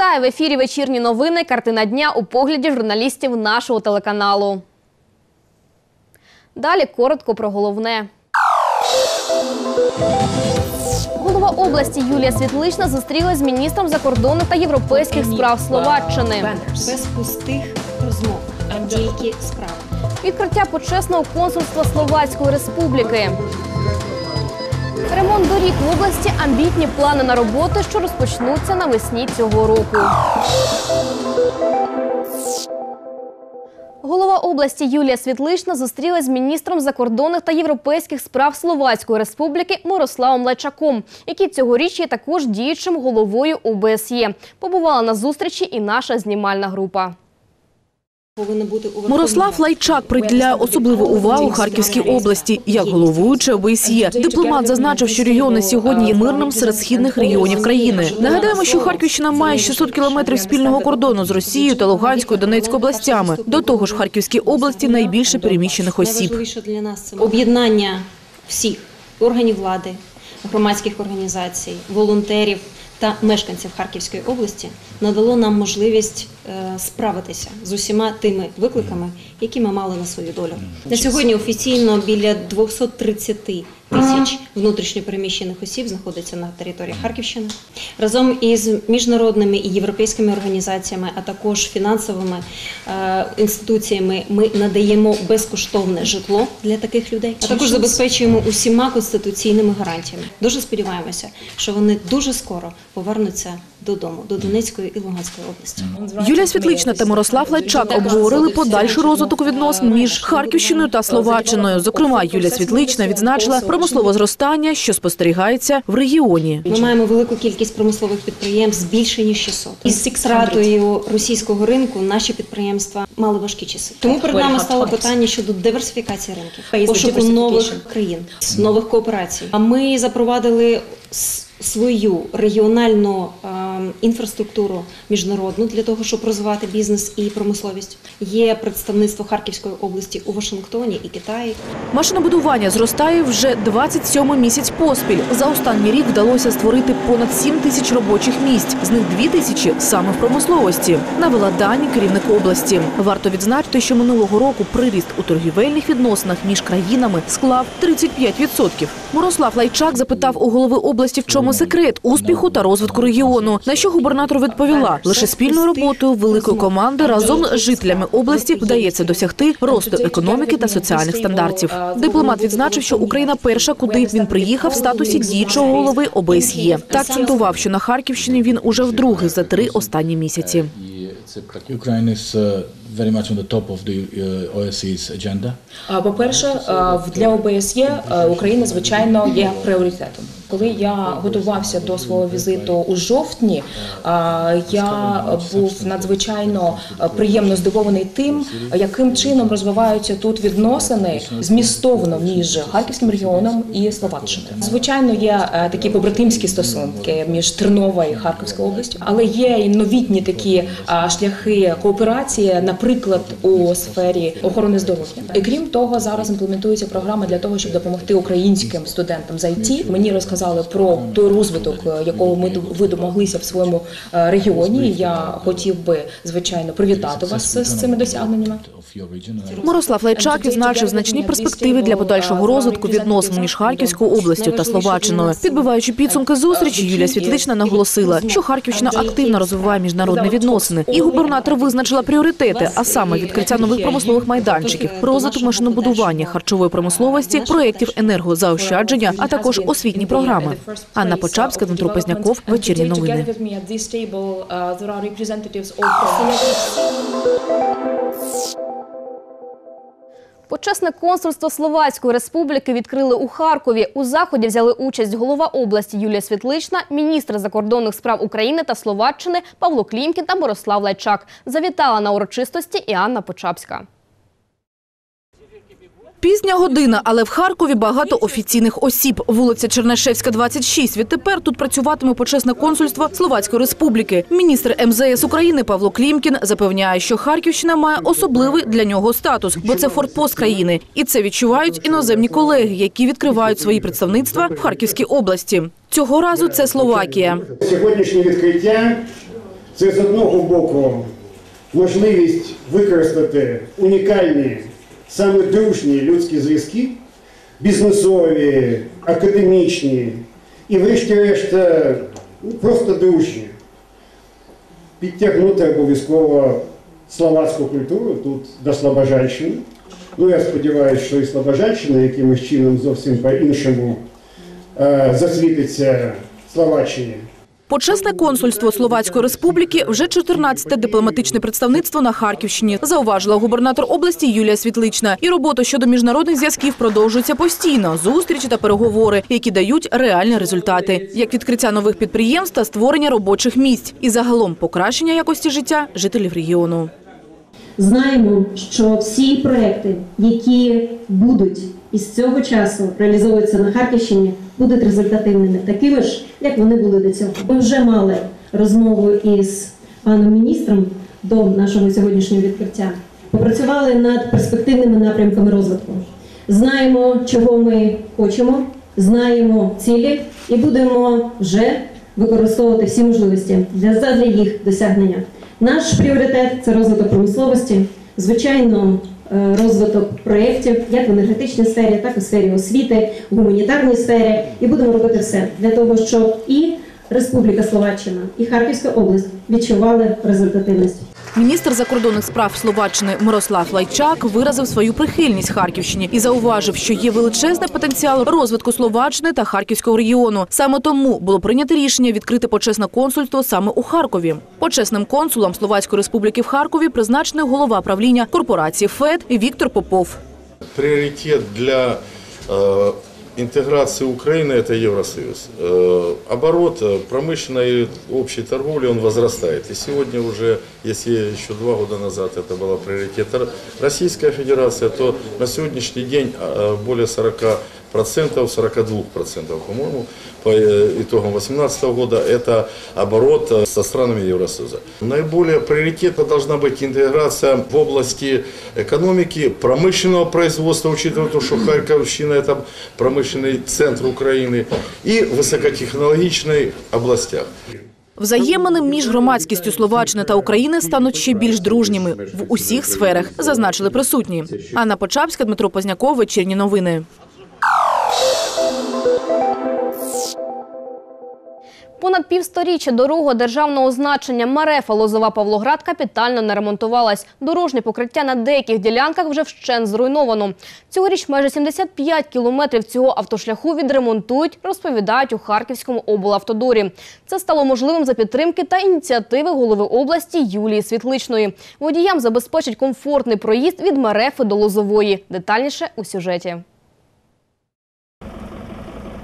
Вітаю в ефірі вечірні новини. Картина дня у погляді журналістів нашого телеканалу. Далі коротко про головне. Голова області Юлія Світлична зустрілась з міністром закордонних та європейських справ Словаччини. без пустих розмов, а тільки справи. Відкриття почесного консульства Словацької республіки. Ремонт доріг в області амбітні плани на роботи, що розпочнуться навесні цього року. Голова області Юлія Світлична зустрілась з міністром закордонних та європейських справ Словацької республіки Мирославом Лайчаком, який цьогоріч є також діючим головою ОБСЄ. Побувала на зустрічі і наша знімальна група. Мирослав. Лайчак приділяє особливу увагу Харківській області як головуючий ОБСЄ. Дипломат зазначив, що регіон на сьогодні є мирним серед східних регіонів країни. Нагадаємо, що Харківщина має 600 кілометрів спільного кордону з Росією та Луганською Донецькою областями. До того ж, в Харківській області найбільше переміщених осіб. Об'єднання всіх органів влади, громадських організацій, волонтерів та мешканців Харківської області надало нам можливість справитися з усіма тими викликами, які ми мали на свою долю. На сьогодні офіційно біля 230 тисяч внутрішньопереміщених осіб знаходиться на території Харківщини. Разом із міжнародними і європейськими організаціями, а також фінансовими е, інституціями, ми надаємо безкоштовне житло для таких людей, а також забезпечуємо усіма конституційними гарантіями. Дуже сподіваємося, що вони дуже скоро повернуться додому, до Донецької і Луганської області. Юлія Світлична та Мирослав Лайчак обговорили подальший розвиток відносин між Харківщиною та Словаччиною. Зокрема, Юлія Світлична відзначила промислове зростання, що спостерігається в регіоні. Ми маємо велику кількість промислових підприємств більше ніж 600. Із стратою російського ринку наші підприємства мали важкі часи. Тому перед нами стало питання щодо диверсифікації ринків, пошуку нових країн, нових кооперацій. А ми запровадили свою регіональну інфраструктуру міжнародну для того, щоб розвивати бізнес і промисловість. Є представництво Харківської області у Вашингтоні і Китаї. Машинобудування зростає вже 27 місяць поспіль. За останній рік вдалося створити понад 7 тисяч робочих місць, з них 2 тисячі саме в промисловості. Навела дані керівник області. Варто відзначити, що минулого року приріст у торгівельних відносинах між країнами склав 35%. Мирослав Лайчак запитав у голови області, в чому секрет успіху та розвитку регіону. На що губернатор відповіла: лише спільною роботою великої команди разом з жителями області вдається досягти росту економіки та соціальних стандартів. Дипломат відзначив, що Україна перша, куди він приїхав в статусі діючого голови ОБСЄ. Та акцентував, що на Харківщині він уже вдруге за три останні місяці. Ukraine is very much on the top of the OSCE's agenda. А, По-перше, е, для ОБСЄ е, Україна, звичайно, є пріоритетом. Коли я готувався до свого візиту у жовтні, я був надзвичайно приємно здивований тим, яким чином розвиваються тут відносини змістовно між Харківським регіоном і Словаччиною. Звичайно, є е, такі побратимські стосунки між Терновою і Харківською областю, але є і новітні такі шляхи кооперації, наприклад, у сфері охорони здоров'я. І крім того, зараз імплементується програма для того, щоб допомогти українським студентам зайти. Мені розказали про той розвиток, е, якого ми ви домоглися в своєму е, регіоні. Я хотів би звичайно привітати вас з цими досягненнями. Мирослав Лайчак відзначив значні перспективи для подальшого розвитку відносин між Харківською областю та Словаччиною. Підбиваючи підсумки зустрічі, Юлія Світлична наголосила, що Харківщина активно розвиває міжнародні відносини, і губернатор визначила пріоритети, а саме відкриття нових промислових майданчиків, розвиток машинобудування, харчової промисловості, проєктів енергозаощадження, а також освітні програми. Анна Почапська, Дмитро Позняков, вечірні новини. Почесне консульство Словацької республіки відкрили у Харкові. У заході взяли участь голова області Юлія Світлична, міністр закордонних справ України та Словаччини Павло Клімкін та Мирослав Лайчак. Завітала на урочистості і Анна Почапська. Пізня година, але в Харкові багато офіційних осіб. Вулиця Чернешевська, 26. Відтепер тут працюватиме почесне консульство Словацької республіки. Міністр МЗС України Павло Клімкін запевняє, що Харківщина має особливий для нього статус, бо це фортпост країни. І це відчувають іноземні колеги, які відкривають свої представництва в Харківській області. Цього разу це Словакія. Сьогоднішнє відкриття Це з одного боку можливість використати унікальні, саме дружні людські зв'язки, бізнесові, академічні і, врешті-решт, е, ну, просто дружні. Підтягнути обов'язково словацьку культуру тут до Слобожанщини. Ну, я сподіваюся, що і Слобожанщина якимось чином зовсім по-іншому е, засвітиться Словаччині. Почесне консульство Словацької республіки вже 14-те дипломатичне представництво на Харківщині, зауважила губернатор області Юлія Світлична. І робота щодо міжнародних зв'язків продовжується постійно. Зустрічі та переговори, які дають реальні результати, як відкриття нових підприємств та створення робочих місць, і загалом покращення якості життя жителів регіону. Знаємо, що всі проекти, які будуть із цього часу реалізовуватися на Харківщині, будуть результативними, такими ж, як вони були до цього. Ми вже мали розмову із паном міністром до нашого сьогоднішнього відкриття. Попрацювали над перспективними напрямками розвитку. Знаємо, чого ми хочемо, знаємо цілі і будемо вже використовувати всі можливості для їх досягнення. Наш пріоритет це розвиток промисловості, звичайно, е, розвиток проєктів як в енергетичній сфері, так і в сфері освіти, в гуманітарній сфері. І будемо робити все для того, щоб і Республіка Словаччина, і Харківська область відчували результативність. Міністр закордонних справ Словаччини Мирослав Лайчак виразив свою прихильність Харківщині і зауважив, що є величезний потенціал розвитку Словаччини та Харківського регіону. Саме тому було прийнято рішення відкрити почесне консульство саме у Харкові. Почесним консулом Словацької республіки в Харкові призначений голова правління корпорації ФЕД Віктор Попов. Приоритет для э, интеграции Украины – это Евросоюз. Э, оборот э, промышленной и общей торговли, он возрастает. И сегодня уже, если еще два года назад это был приоритет Р- Российская Федерация, то на сегодняшний день э, более 40 процентов, 42 процентов, по-моему, по э, итогам 2018 года, это оборот э, со странами Евросоюза. Наиболее приоритетно должна быть интеграция в области экономики, промышленного производства, учитывая то, что Харьковщина это промышленный центр Украины, и высокотехнологичной областях. Взаємини між громадськістю Словаччини та України стануть ще більш дружніми в усіх сферах, зазначили присутні. Анна Почапська, Дмитро Позняков, вечірні новини. Понад півсторіччя дорога державного значення Марефа Лозова Павлоград капітально не ремонтувалась. Дорожнє покриття на деяких ділянках вже вщен зруйновано. Цьогоріч майже 75 кілометрів цього автошляху відремонтують, розповідають у Харківському облавтодорі. Це стало можливим за підтримки та ініціативи голови області Юлії Світличної. Водіям забезпечать комфортний проїзд від Марефи до Лозової. Детальніше у сюжеті.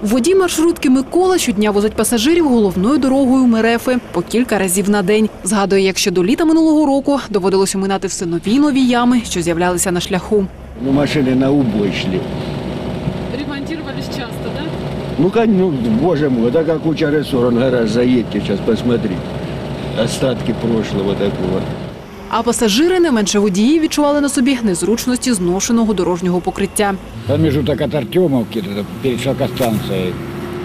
Водій маршрутки Микола щодня возить пасажирів головною дорогою Мерефи по кілька разів на день. Згадує, як ще до літа минулого року доводилось оминати все нові й нові ями, що з'являлися на шляху. Ну, машины на убой шли. Ремонтировались часто, да? Ну, ну, боже мой, да как куча он гараж, заедьте сейчас, посмотри. Остатки прошлого такого. А пасажири, не менше водії, відчували на собі незручності зношеного дорожнього покриття. Промежуток от Артемовки, это перед шелкостанцией,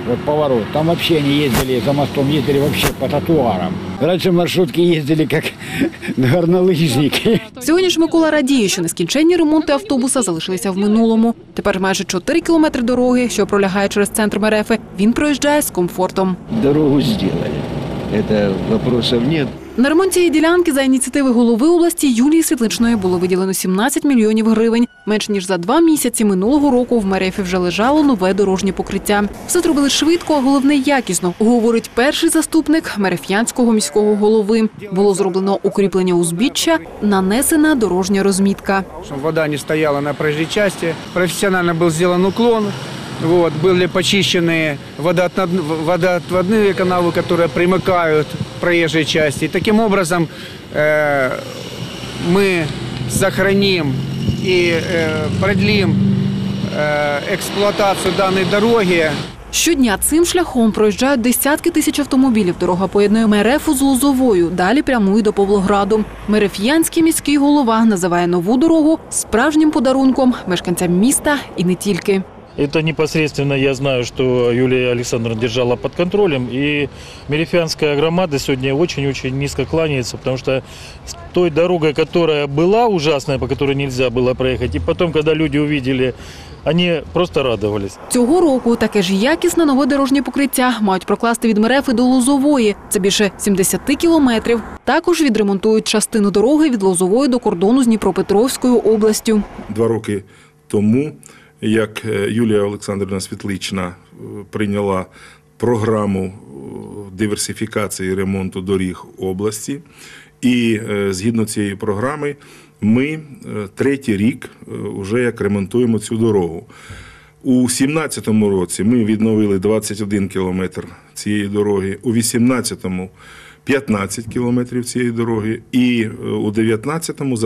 вот поворот. Там вообще они ездили, за мостом ездили вообще по тротуарам. Раньше маршрутки ездили как горнолыжники. Сьогодні ж Микола радіє, що нескінченні ремонти автобуса залишилися в минулому. Тепер майже 4 кілометри дороги, що пролягає через центр Мерефи, він проїжджає з комфортом. Дорогу сделали. Это вопросов нет. На ремонт цієї ділянки за ініціативи голови області Юлії Світличної було виділено 17 мільйонів гривень. Менш ніж за два місяці минулого року в Мерефі вже лежало нове дорожнє покриття. Все зробили швидко, а головне якісно, говорить перший заступник мереф'янського міського голови. Було зроблено укріплення узбіччя, нанесена дорожня розмітка. вода не стояла на проезжей части. Профессионально был сделан уклон, вот, были почищены водоотнод- водоотводные каналы, которые примыкают к проезжей части. И таким образом э, мы сохраним и э, продлим э, эксплуатацию данной дороги. Щодня цим шляхом проїжджають десятки тисяч автомобілів. Дорога поєднує Мерефу з Лозовою, далі прямує до Павлограду. Мереф'янський міський голова називає нову дорогу справжнім подарунком мешканцям міста і не тільки. Это непосредственно я знаю, что Юлия Александровна держала под контролем. И Мерефианская громада сегодня очень-очень низко кланяется, потому что с той дорогой, которая была ужасная, по которой нельзя было проехать, и потом, когда люди увидели, они просто радовались. Цього року таке ж якісне нове дорожнє покриття мають прокласти від Мерефи до Лозової. Це більше 70 кілометрів. Також відремонтують частину дороги від Лозової до кордону з Дніпропетровською областю. два роки тому, як е, Юлія Олександрівна Світлична е, прийняла програму е, диверсифікації ремонту доріг області. І згідно цієї програми, ми третій рік вже як ремонтуємо цю дорогу. У 2017 році ми відновили 21 кілометр цієї дороги, у 2018 15 кілометрів цієї дороги, і е, у 19-му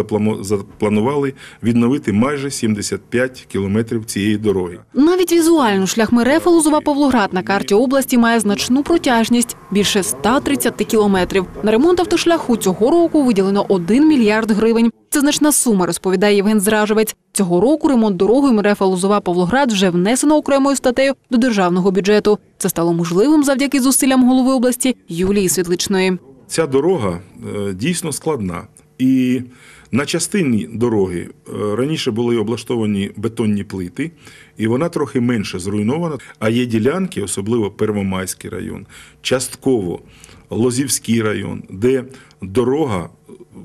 запланували відновити майже 75 кілометрів цієї дороги. Навіть візуально шлях Мерефа Лозова Павлоград на карті області має значну протяжність більше 130 кілометрів. На ремонт автошляху цього року виділено 1 мільярд гривень. Це значна сума, розповідає Євген Зражевець. Цього року ремонт дороги Мерефа Лозова Павлоград вже внесено окремою статтею до державного бюджету. Це стало можливим завдяки зусиллям голови області Юлії Світличної. Ця дорога е, дійсно складна. І на частині дороги е, раніше були облаштовані бетонні плити, і вона трохи менше зруйнована. А є ділянки, особливо Первомайський район, частково Лозівський район, де дорога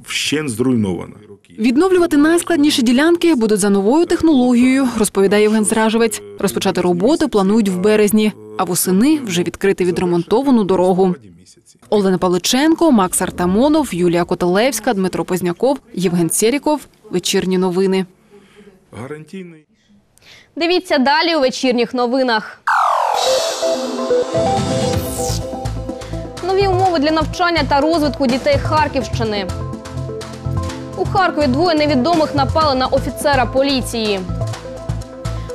вщен зруйнована. Відновлювати найскладніші ділянки будуть за новою технологією, розповідає Євген Зражевець. Розпочати роботи планують в березні, а восени вже відкрити відремонтовану дорогу. Олена Павличенко, Макс Артамонов, Юлія Котелевська, Дмитро Позняков, Євген Цєріков. Вечірні новини. Гарантійний. Дивіться далі у вечірніх новинах. Нові умови для навчання та розвитку дітей Харківщини. У Харкові двоє невідомих напали на офіцера поліції.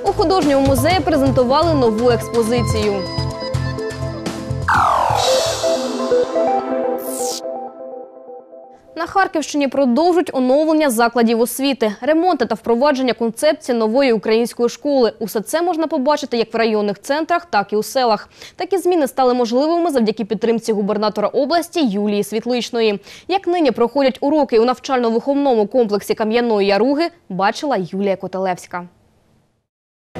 У художньому музеї презентували нову експозицію. На Харківщині продовжують оновлення закладів освіти, ремонти та впровадження концепції нової української школи. Усе це можна побачити як в районних центрах, так і у селах. Такі зміни стали можливими завдяки підтримці губернатора області Юлії Світличної. Як нині проходять уроки у навчально-виховному комплексі Кам'яної Яруги, бачила Юлія Котелевська.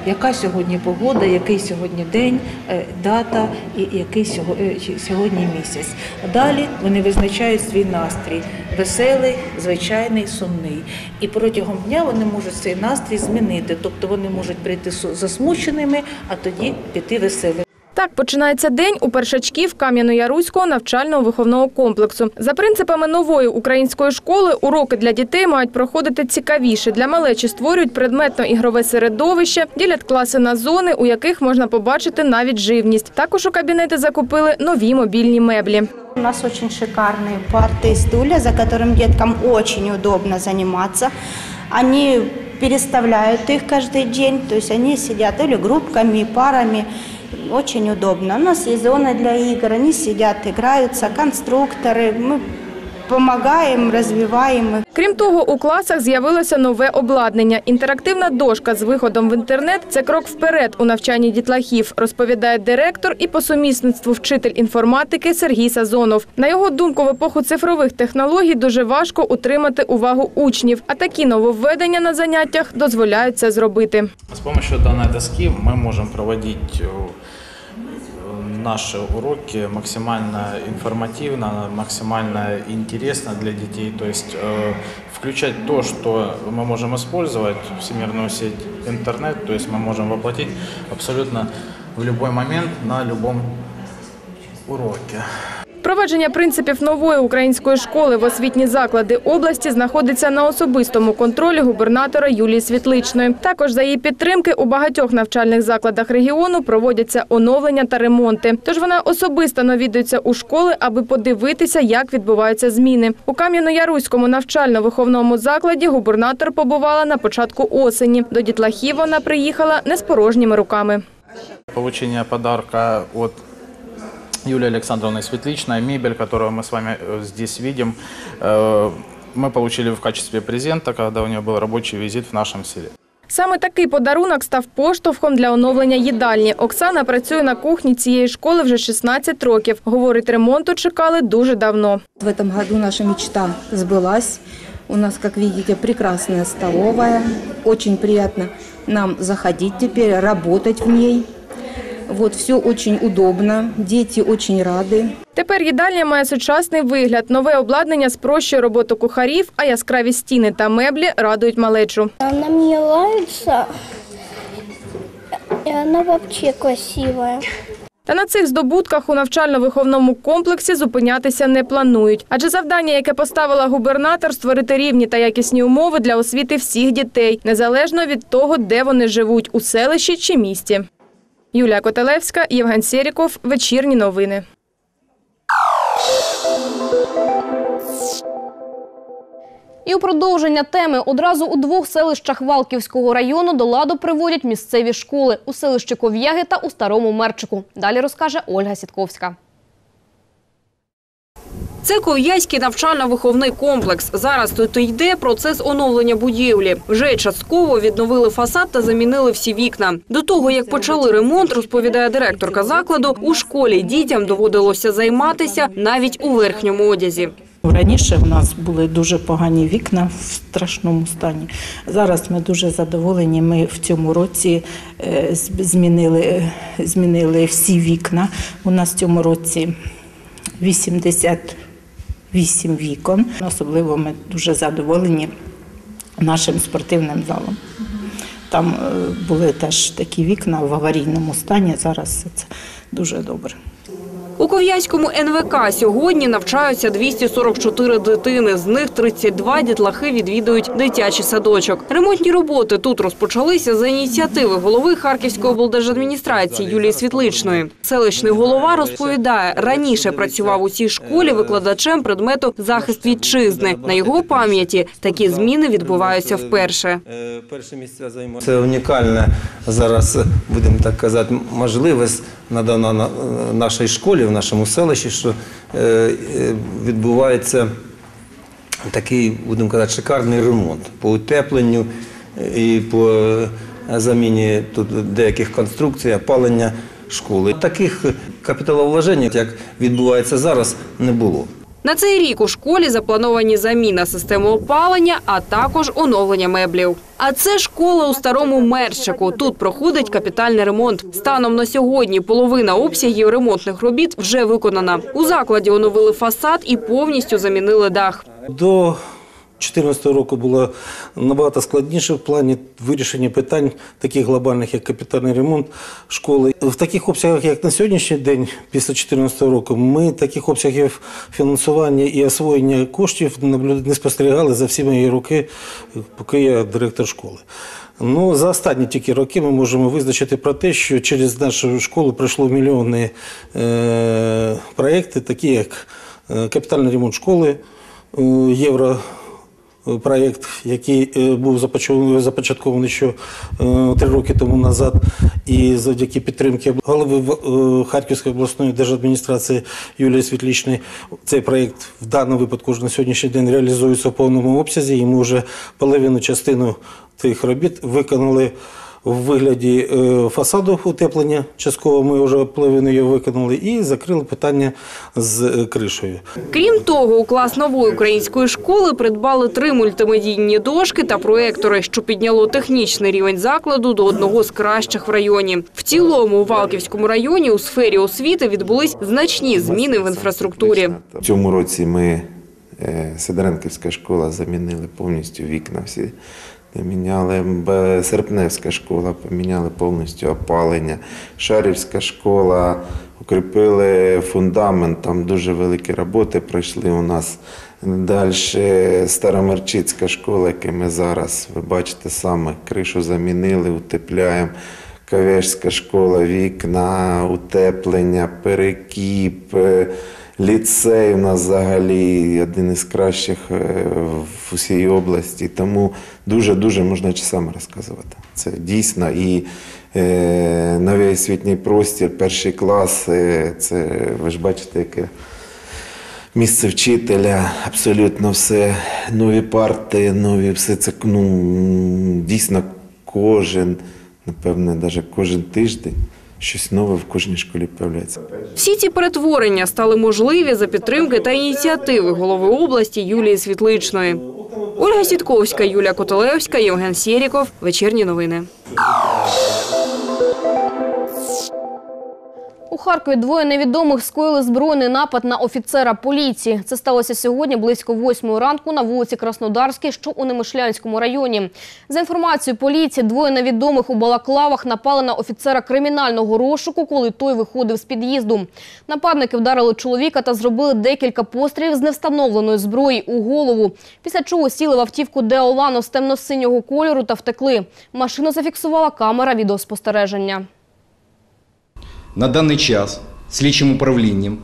Яка сьогодні погода, який сьогодні день, е, дата і який е, сьогодні місяць. Далі вони визначають свій настрій веселий, звичайний, сумний. І протягом дня вони можуть цей настрій змінити. Тобто вони можуть прийти засмученими, а тоді піти веселими. Так починається день у першачків Кам'яно-Яруського навчально-виховного комплексу. За принципами нової української школи уроки для дітей мають проходити цікавіше. Для малечі створюють предметно-ігрове середовище, ділять класи на зони, у яких можна побачити навіть живність. Також у кабінети закупили нові мобільні меблі. У нас очень шикарные парты и стулья, за которым деткам очень удобно заниматься. Они переставляют их каждый день, то есть они сидят или группками, и парами. Очень удобно. У нас есть зона для игр, они сидят, играются, конструкторы. Мы помогаем, развиваем их. Крім того, у класах з'явилося нове обладнання. Інтерактивна дошка з виходом в інтернет це крок вперед у навчанні дітлахів, розповідає директор і по сумісництву вчитель інформатики Сергій Сазонов. На його думку, в епоху цифрових технологій дуже важко утримати увагу учнів, а такі нововведення на заняттях дозволяють це зробити. С помощью данной доски мы можем проводить э, наши уроки максимально информативно, максимально интересно для детей. То есть э, включать то, что мы можем использовать, всемирную сеть интернет, то есть мы можем воплотить абсолютно в любой момент на любом уроке. Впровадження принципів нової української школи в освітні заклади області знаходиться на особистому контролі губернатора Юлії Світличної. Також за її підтримки у багатьох навчальних закладах регіону проводяться оновлення та ремонти. Тож вона особисто навідується у школи, аби подивитися, як відбуваються зміни. У Кам'яно-Яруському навчально-виховному закладі губернатор побувала на початку осені. До дітлахів вона приїхала не з порожніми руками. Получение подарка от Юлии Александровны Светличной, мебель, которую мы с вами э, здесь видим, э, мы получили в качестве презента, когда у нее был рабочий визит в нашем селе. Саме такий подарунок став поштовхом для оновлення їдальні. Оксана працює на кухні цієї школи вже 16 років. Говорить, ремонту чекали дуже давно. В этом году наша мечта сбылась. У нас, как видите, прекрасная столовая. Очень приятно нам заходить теперь, работать в ней. Вот, все очень удобно, дети очень рады. Тепер їдальня має сучасний вигляд. Нове обладнання спрощує роботу кухарів, а яскраві стіни та меблі радують малечу. Она мне нравится, и она вообще красивая. Та на цих здобутках у навчально-виховному комплексі зупинятися не планують. Адже завдання, яке поставила губернатор, створити рівні та якісні умови для освіти всіх дітей, незалежно від того, де вони живуть у селищі чи місті. Юлія Котелевська, Євген Сєріков. Вечірні новини. І у продовження теми одразу у двох селищах Валківського району до ладу приводять місцеві школи у селищі Ков'яги та у Старому Мерчику. Далі розкаже Ольга Сітковська. Це Ков'язький навчально-виховний комплекс. Зараз тут йде процес оновлення будівлі. Вже частково відновили фасад та замінили всі вікна. До того, як почали ремонт, розповідає директорка закладу, у школі дітям доводилося займатися навіть у верхньому одязі. Раніше в нас були дуже погані вікна в страшному стані. Зараз ми дуже задоволені. Ми в цьому році е, змінили, е, змінили всі вікна. У нас в цьому році 88 вікон. Особливо ми дуже задоволені нашим спортивним залом. Там е, були теж такі вікна в аварійному стані. Зараз це дуже добре. У Ков'язькому НВК сьогодні навчаються 244 дитини. З них 32 дітлахи відвідують дитячий садочок. Ремонтні роботи тут розпочалися за ініціативи голови Харківської облдержадміністрації Юлії Світличної. Селищний голова розповідає, раніше працював у цій школі викладачем предмету захист вітчизни. На його пам'яті такі зміни відбуваються вперше. Е, Перше місце займає. Це унікальна зараз, будемо так казати, можливість надана на- нашій школі, в нашому селищі, що е, е, відбувається такий, будемо казати, шикарний ремонт по утепленню і по е, заміні тут деяких конструкцій, опалення школи. Таких капіталовложень, як відбувається зараз, не було. На цей рік у школі заплановані заміна системи опалення, а також оновлення меблів. А це школа у старому Мерщику. Тут проходить капітальний ремонт. Станом на сьогодні половина обсягів ремонтних робіт вже виконана. У закладі оновили фасад і повністю замінили дах. До 2014 року було набагато складніше в плані вирішення питань таких глобальних, як капітальний ремонт школи. В таких обсягах, як на сьогоднішній день, після 2014 року, ми таких обсягів фінансування і освоєння коштів не спостерігали за всі мої роки, поки я директор школи. Ну, за останні тільки роки ми можемо визначити про те, що через нашу школу пройшло мільйонні е, проекти, такі як е, капітальний ремонт школи, е, євро. Проєкт, який е, був започаткований- ще е, три роки тому назад, і завдяки підтримки голови е, Харківської обласної держадміністрації Юлії Світлічної, цей проєкт в даному випадку вже на сьогоднішній день реалізується в повному обсязі. І ми вже половину частину тих робіт виконали в вигляді е, фасаду утеплення. Частково ми вже половину його виконали і закрили питання з е, кришею. Крім того, у клас нової української школи придбали три мультимедійні дошки та проектори, що підняло технічний рівень закладу до одного з кращих в районі. В цілому у Валківському районі у сфері освіти відбулись значні зміни в інфраструктурі. В цьому році ми, е, Сидоренківська школа, замінили повністю вікна всі. Поміняли Б- Серпневська школа, поміняли повністю опалення. Шарівська школа, укріпили фундамент, там дуже великі роботи пройшли у нас. Далі Старомерчицька школа, яку ми зараз, ви бачите саме, кришу замінили, утепляємо. Кавешська школа, вікна, утеплення, перекіп, ліцей у нас взагалі один із кращих е, в усій області. Тому дуже-дуже можна часами розказувати. Це дійсно і е, новий освітній простір, перший клас, е, це ви ж бачите, яке місце вчителя, абсолютно все, нові парти, нові все це ну, дійсно кожен, напевне, навіть кожен тиждень щось нове в кожній школі появляється. Всі ці перетворення стали можливі за підтримки та ініціативи голови області Юлії Світличної. Ольга Сітковська, Юлія Котолевська, Євген Сєріков. Вечірні новини. У Харкові двоє невідомих скоїли збройний напад на офіцера поліції. Це сталося сьогодні близько восьмої ранку на вулиці Краснодарській, що у Немишлянському районі. За інформацією поліції, двоє невідомих у балаклавах напали на офіцера кримінального розшуку, коли той виходив з під'їзду. Нападники вдарили чоловіка та зробили декілька пострілів з невстановленої зброї у голову. Після чого сіли в автівку Деолано з темно-синього кольору та втекли. Машину зафіксувала камера відеоспостереження. На даний час слідчим управлінням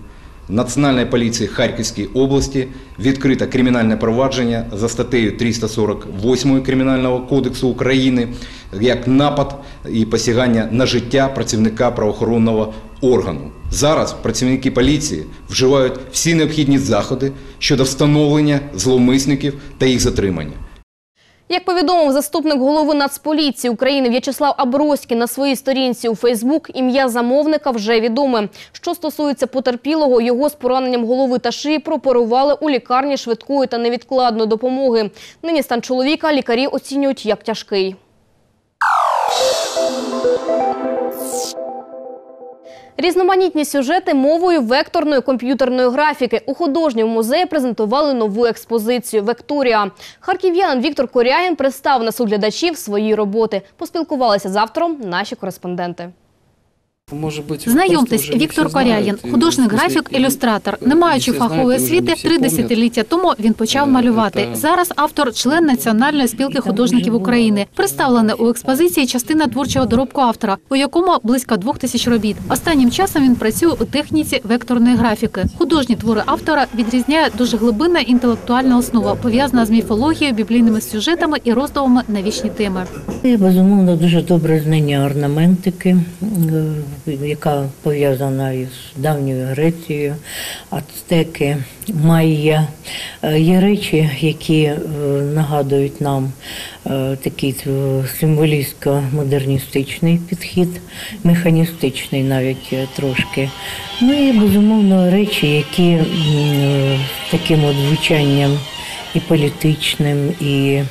Національної поліції Харківської області відкрито кримінальне провадження за статтею 348 Кримінального кодексу України як напад і посягання на життя працівника правоохоронного органу. Зараз працівники поліції вживають всі необхідні заходи щодо встановлення зловмисників та їх затримання. Як повідомив заступник голови Нацполіції України В'ячеслав Аброський на своїй сторінці у Фейсбук, ім'я замовника вже відоме. Що стосується потерпілого, його з пораненням голови та шиї прооперували у лікарні швидкої та невідкладної допомоги. Нині стан чоловіка лікарі оцінюють як тяжкий. Різноманітні сюжети мовою векторної комп'ютерної графіки. У художньому музеї презентували нову експозицію «Векторія». Харків'янин Віктор Коряїн представив на суд глядачів свої роботи. Поспілкувалися з автором наші кореспонденти. Знайомтесь, Віктор Корягін, художник-графік, ілюстратор. Не маючи фахової освіти, три десятиліття тому він почав малювати. Зараз автор, член Національної спілки художників України. Представлена у експозиції частина творчого доробку автора, у якому близько двох тисяч робіт. Останнім часом він працює у техніці векторної графіки. Художні твори автора відрізняє дуже глибинна інтелектуальна основа, пов'язана з міфологією, біблійними сюжетами і роздумами на вічні теми. Безумовно дуже добре знання орнаментики, е, яка пов'язана із давньою Грецією, ацтеки, майя. Е, Є речі, які е, нагадують нам е, такий символістсько-модерністичний підхід, механістичний навіть трошки. Ну і безумовно речі, які е, таким от звучанням і політичним, і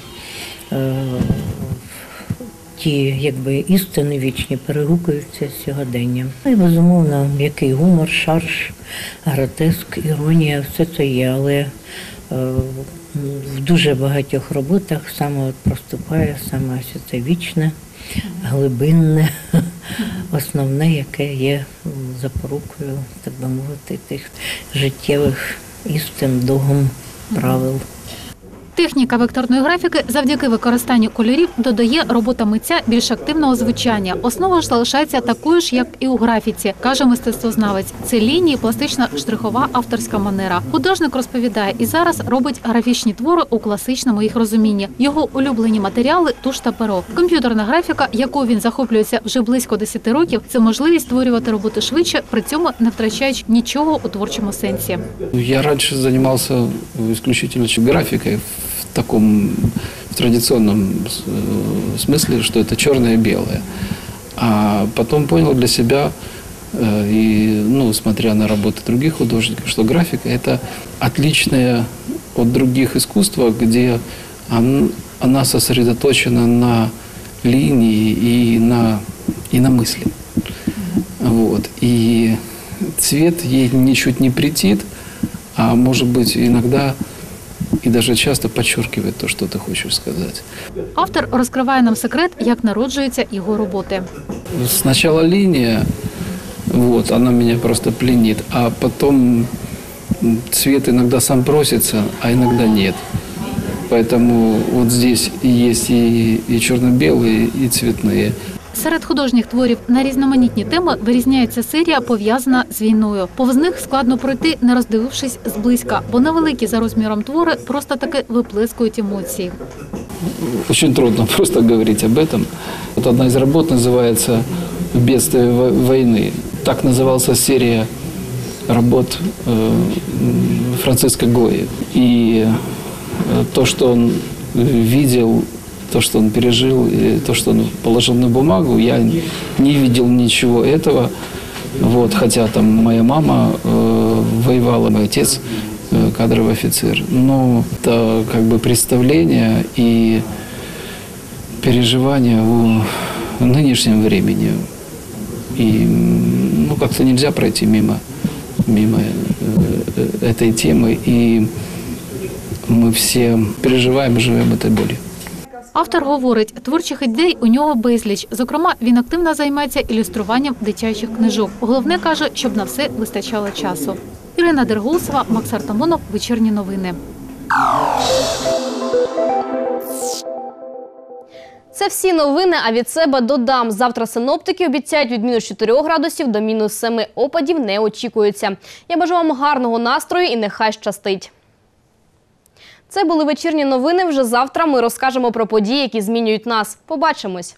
ті якби істини вічні перегукуються з сьогоденням. Ну і безумовно, який гумор, шарж, гротеск, іронія, все це є, але е, в дуже багатьох роботах саме от проступає саме ось це вічне, глибинне, основне, яке є запорукою, так би мовити, тих життєвих істин, догм, правил. Техніка векторної графіки завдяки використанню кольорів додає робота митця більш активного звучання. Основа ж залишається такою ж, як і у графіці, каже мистецтвознавець. Це лінії, пластична штрихова авторська манера. Художник розповідає і зараз робить графічні твори у класичному їх розумінні. Його улюблені матеріали туш та перо. Комп'ютерна графіка, якою він захоплюється вже близько 10 років, це можливість створювати роботи швидше, при цьому не втрачаючи нічого у творчому сенсі. Я раньше занимался исключительно графикой в таком в традиционном э, смысле, что это черное и белое. А потом понял для себя, э, и, ну, смотря на работы других художников, что графика – это отличное от других искусства, где он- она сосредоточена на линии и на, и на мысли. Вот. И цвет ей ничуть не претит, а может быть иногда и даже часто подчеркивает то, что ты хочешь сказать. Автор розкриває нам секрет, як народжуються його роботи. Сначала линия, вот, она меня просто пленит, а потом м, цвет иногда сам просится, а иногда нет. Поэтому вот здесь и есть и, и черно-белые, и цветные. Серед художніх творів на різноманітні теми вирізняється серія, пов'язана з війною. Повз них складно пройти, не роздивившись зблизька, бо невеликі за розміром твори просто таки виплескують емоції. Очень трудно просто говорить об этом. Вот одна из работ называется «Бедствие во- войны». Так называлась серия работ э, м, Франциска Гои. И э, то, что он видел то, что он пережил, и то, что он положил на бумагу, я не видел ничего этого. Вот, хотя там моя мама э, воевала, мой отец э, кадровый офицер. Но это как бы представление и переживания о нынешнем времени. И ну, как-то нельзя пройти мимо, мимо э, э, этой темы. И мы все переживаем и живем этой болью. Автор говорить, творчих ідей у нього безліч. Зокрема, він активно займається ілюструванням дитячих книжок. Головне каже, щоб на все вистачало часу. Ірина Дергулсова, Макс Артамонов, вечірні новини. Це всі новини, а від себе додам. Завтра синоптики обіцяють від мінус 4 градусів до мінус 7 опадів не очікується. Я бажаю вам гарного настрою і нехай щастить. Це були вечірні новини. Вже завтра ми розкажемо про події, які змінюють нас. Побачимось.